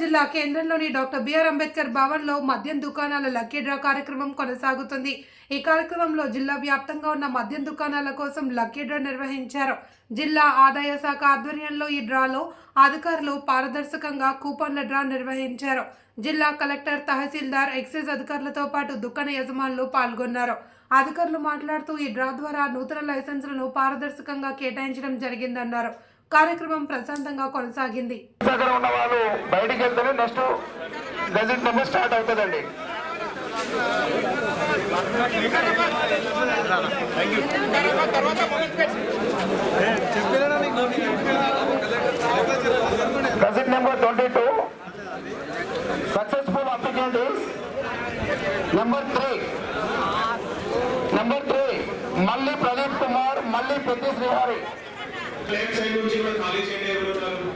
జిల్లా కేంద్రంలోని doctor BR Ambedkar భవన్లో మద్యం దుకాణాల లక్కీ డ్రా కార్యక్రమం కొనసాగుతుంది. ఈ కార్యక్రమంలో జిల్లా వ్యాప్తంగా ఉన్న మద్యం దుకాణాల కోసం లక్కీ డ్రా నిర్వహించారు. జిల్లా ఆదాయ శాఖ ఆధ్వర్యంలో ఈ డ్రాలో అధికారులు పారదర్శకంగా కూపన్ల డ్రా నిర్వహించారు. జిల్లా కలెక్టర్ తహసీల్దార్ ఎక్సైజ్ అధికారులతో పాటు దుకాణ యజమానులు పాల్గొన్నారు. అధికారులు మాట్లాడుతూ ఈ డ్రా ద్వారా నూతన లైసెన్సులను పారదర్శకంగా కేటాయించడం జరిగిందన్నారు. కార్యక్రమం ప్రశాంతంగా కొనసాగింది. దగ్గర ఉన్న వాళ్ళు బయటికి వెళ్తారు నెక్స్ట్ గజెట్ నెంబర్ స్టార్ట్ అవుతుందండి. Gazette number twenty two successful applicant is number three number three మళ్ళీ ప్రదీప్ కుమార్ మళ్ళీ పెద్ది శ్రీహరి. లెఫ్ట్ సైడ్ నుంచి కూడా ఖాళీ చేయండి ఎవరు ఉన్నారు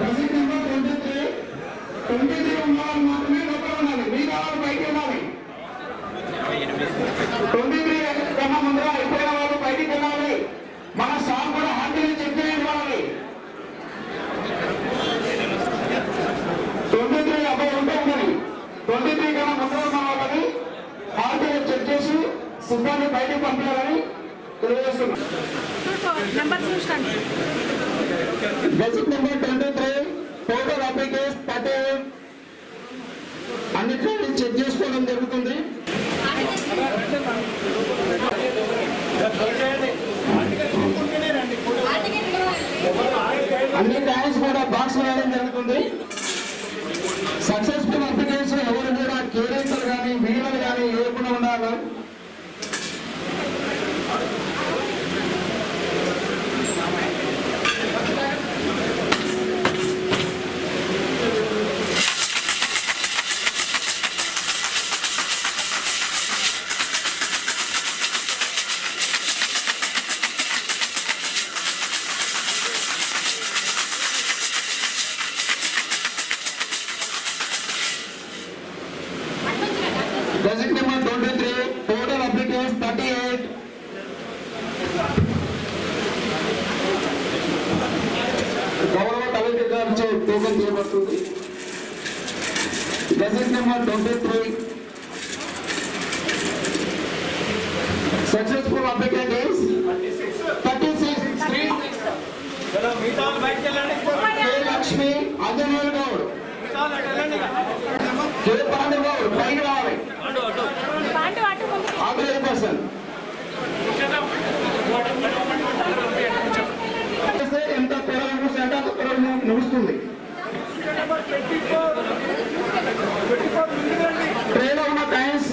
bus number twenty three twenty three ఉన్న మాత్రమే లోపల ఉండాలి. మిగతా వాళ్ళు బయటికి ఉండాలి. ట్వంటీ త్రీ కన్నా అయిపోయిన వాళ్ళు బయటికి వెళ్ళాలి. మన కూడా హ్యాపీగా చెక్ ట్వంటీ త్రీ అబ్బాయి ఉంటే ఉండాలి ట్వంటీ త్రీ కన్నా వాళ్ళని హ్యాపీగా చెక్ చేసి సిబ్బంది బయటకు పంపించాలని basic number number twenty three total application thirty అన్నిటిని చెక్ చేసుకోవడం జరుగుతుంది. అన్ని ట్యాంక్స్ కూడా బాక్స్ వేయడం జరుగుతుంది. సక్సెస్ఫుల్ అప్లికేషన్ ఎవరు కూడా కేరింతలు కానీ వీణలు కానీ లేకుండా ఉండాలి Gazette number twenty-three, total applicants thirty-eight. గౌరవ కలెక్టర్ గారిచే టోకన్ చేయబడుతుంది gazette number twenty three successful applicant is thirty six three K Lakshmi Anjaneyulu Goud K Pandu Goud ట్రైలో ఉన్న కాయిన్స్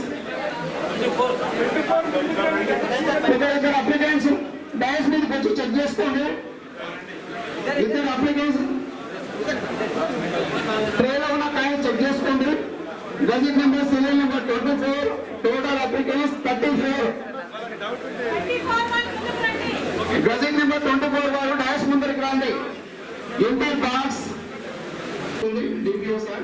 ఇక్కడ ఇద్దరు అప్లికెంట్స్ డాన్స్ మీద వచ్చి చెక్ చేసుకోండి. ఇద్దరు అప్లికెంట్స్ ట్రైలో ఉన్న కాయిన్స్ చెక్ చేసుకోండి. Gazette number serial number twenty four total applicants thirty four gazette number twenty four వారు డాష్ ముందరికి రండి. ఎంపీ బాక్స్ డిపిఓ సార్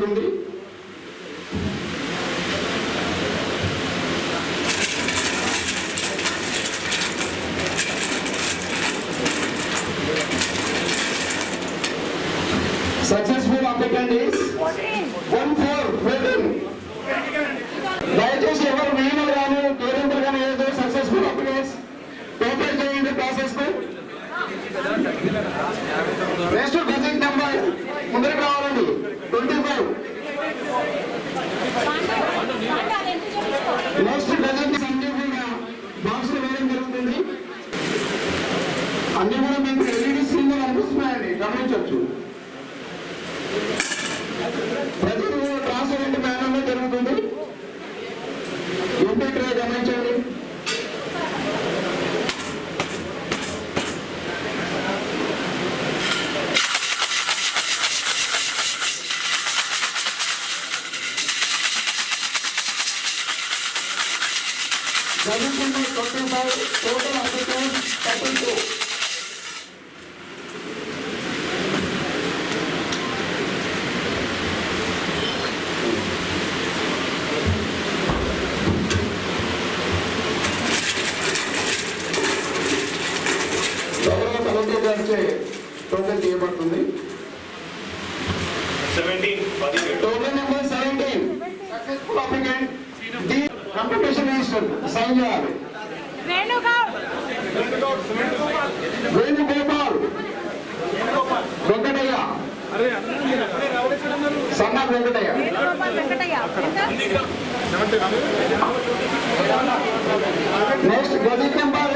ఉంటుంది తీయబడుతుంది successful applicant is one four waiting దయచేసి ఎవరు మెయిన్ కానీ కేరింతలు కానీ ఏదో సక్సెస్ఫుల్ అప్లికెంట్స్ టోటల్ చేయండి ప్రాసెస్కు నెక్స్ట్ గజెట్ నెంబర్ ముందరికి రావాలండి twenty five Government is talking about total articles 32. Total చేయబడుతుంది total number seventeen successful applicant register sign చేయాలి Venugopal. Venkataiah. Sanna Venkataiah? Next gazette number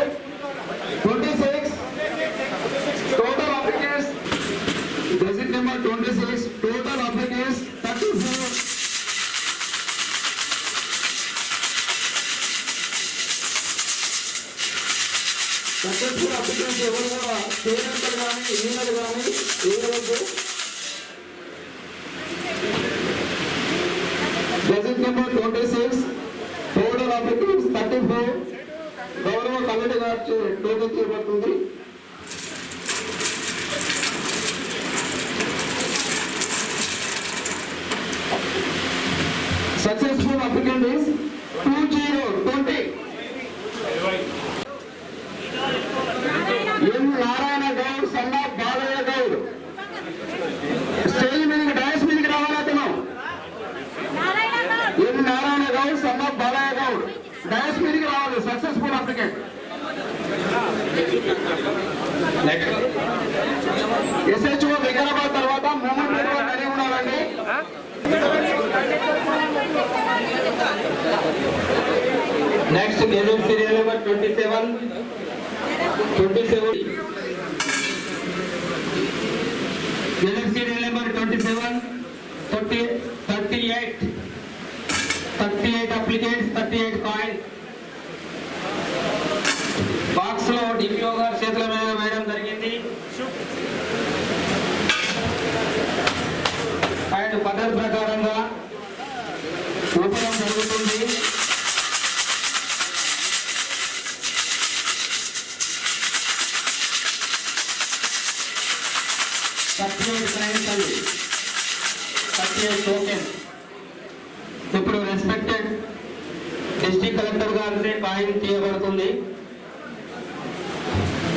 thirty గౌరవ కమిటీ గారి token చేయబడుతుంది successful applicant is two zero twenty M Narayana Goud Sanna Balaiah Goud stage మీదకి dais మీదకి రావాలి అతను నారాయణ గౌడ్ ఎం Narayana Goud Sanna Balaiah Goud dais మీదకి రావాలి సక్సెస్ఫుల్ అప్లికెంట్ ఎస్హెచ్ఓ వికారాబాద్ తర్వాత మూమెంట్ రెడీ ఉండాలండి next gazette serial number twenty seven twenty seven gazette serial number twenty seven thirty thirty eight thirty eight applicants thirty eight coins బాక్స్లో DPO గారి చేతుల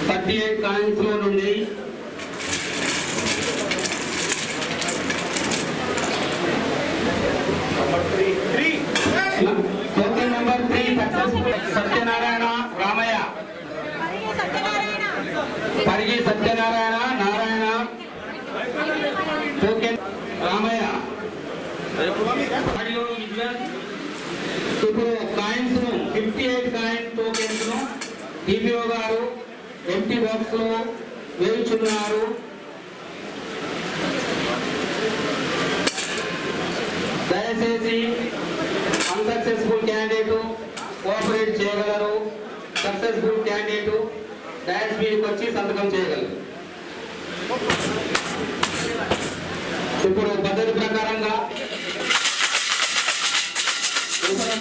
థర్టీ ఎయిట్ కాయిన్స్లో నుండి token number three successful Satyanarayana Ramaiah. Parigi Satyanarayana Narayana. Token Ramaiah. మరియు ఇప్పుడు coins fifty eight coin టోకెన్స్ను DPO గారు empty box వేయించున్నారు దయచేసి అన్సక్సెస్ఫుల్ క్యాండిడేట్ కోఆపరేట్ చేయగలరు. సక్సెస్ఫుల్ క్యాండిడేట్ డాష్ మీదకి వచ్చి సంతకం చేయగలరు. ఇప్పుడు పద్ధతి ప్రకారంగా ఊపడం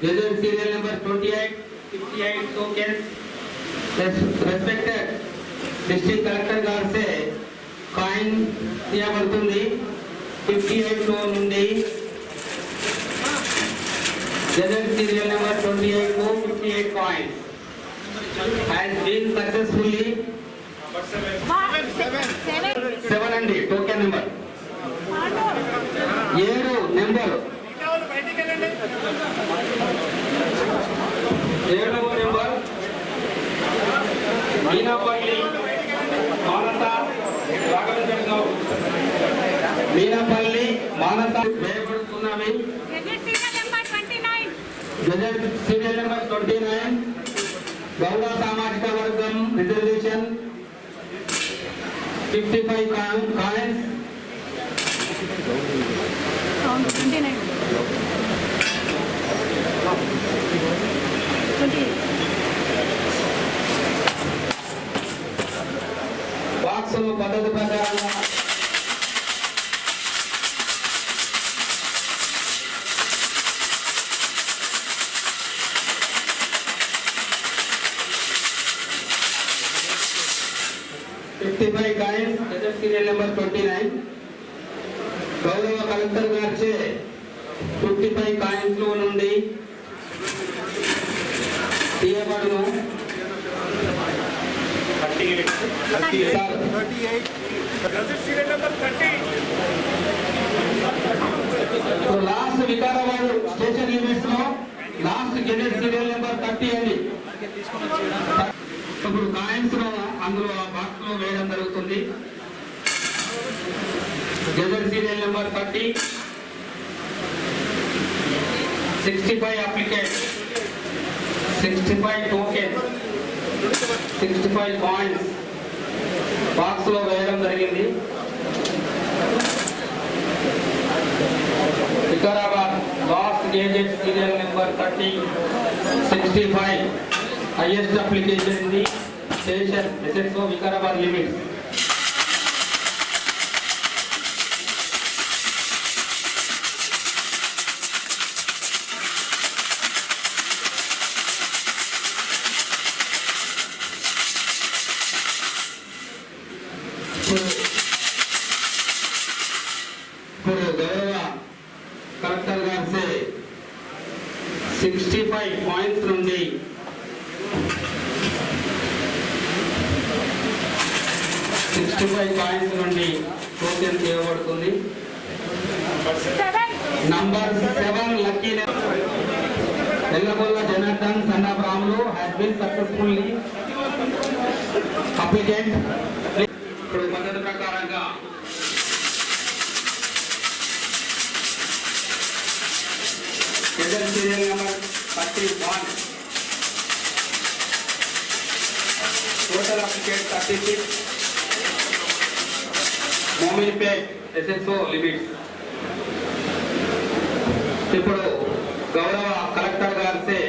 Result serial number 28, 58 tokens. Res- Respected district collector గారు సే కాయిన్ తీయబడుతుంది ఫిఫ్టీ ఎయిట్లో నుండి gazette serial number twenty eight to fifty eight coins has been successfully seven seven అండి టోకెన్ నెంబర్ ఏడు నెంబర్ ఏడవ number. Meenapalli Manasa Raghavendra Goud Meenapalli Manasa వేయబడుతున్నవి. Gazette serial number twenty nine. Gouda సామాజిక వర్గం reservation. Fifty five coins. Twenty nine. Twenty బాక్సులు పద్ధతి ప్రకారంగా fifty five coins serial number twenty nine గౌరవ collector గారిచే ఫిఫ్టీ ఫైవ్ కాయిన్స్లో నుండి తీయబడును సార్ ఇప్పుడు లాస్ట్ వికారాబాద్ స్టేషన్ లిమిట్స్లో last gazette serial number thirty అండి. ఇప్పుడు కాయిన్స్లో అందులో బాక్స్లో వేయడం జరుగుతుంది. Gazette serial number thirty sixty five applicant sixty five token sixty five points బాక్స్లో వేయడం జరిగింది. Vikarabad last gazette serial number thirty sixty five highest application ఇది స్టేషన్ ఎస్ఎస్ఓ వికారాబాద్ లిమిట్ ఇప్పుడు గౌరవ కలెక్టర్ గారి సిక్స్టీ ఫైవ్ పాయింట్స్ నుండి సిక్స్టీ ఫైవ్ పాయింట్స్ నుండి token చేయబడుతుంది number seven lucky Ellagolla Janardhan son Ramulu has been successfully applicant ఇప్పుడు పద్ధతి ప్రకారంగా serial number thirty one total applicant thirty six moment pay Mominpet limits. ఇప్పుడు గౌరవ collector గారిసే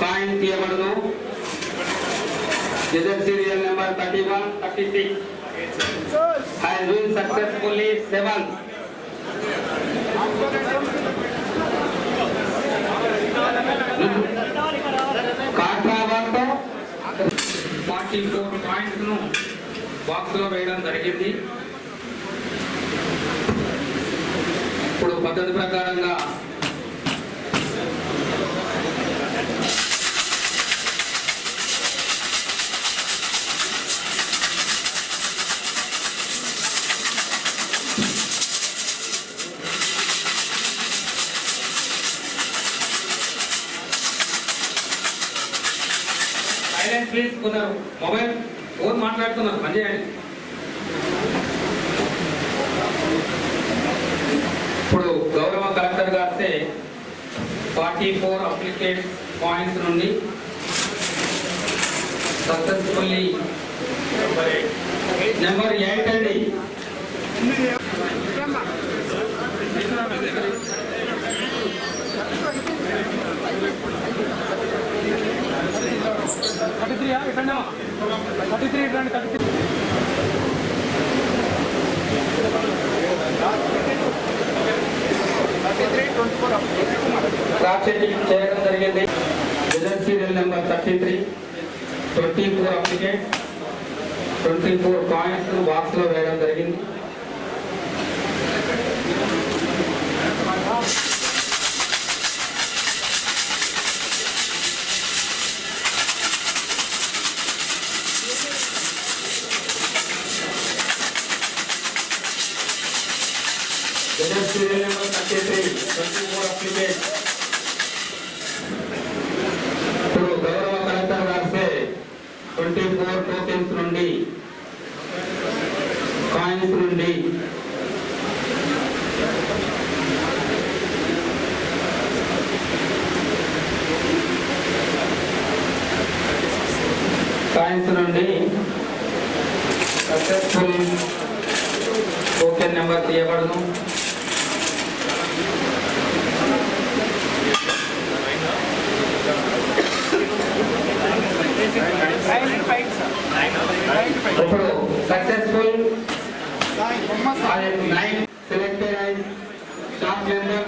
coin తీయబడదు gazette serial number thirty one thirty six has been successfully seven కాట్రాబాద్తో forty four points బాక్స్లో వేయడం జరిగింది. ఇప్పుడు పద్ధతి ప్రకారంగా సైలెంట్ ప్లీజ్ కొందరు మొబైల్. ఫోన్ మాట్లాడుతున్నారు పని చేయండి. ఇప్పుడు గౌరవ కలెక్టర్ గారితే ఫార్టీ ఫోర్ అప్లికేట్ పాయింట్స్ నుండి సక్సెస్ఫుల్లీ నెంబర్ ఎయిట్ అండి క్రాప్ చెకింగ్ చేయడం జరిగింది result serial number thirty three twenty four applicant twenty four points బాక్స్లో వేయడం జరిగింది result serial number thirty three twenty four applicant ఇప్పుడు గౌరవ కలెక్టర్ గారిసే ట్వంటీ ఫోర్ టోకెన్స్ నుండి కాయిన్స్ నుండి కాయిన్స్ నుండి సక్సెస్ఫుల్ టోకెన్ నెంబర్ తీయబడను. ఇప్పుడు successful nine selected staff member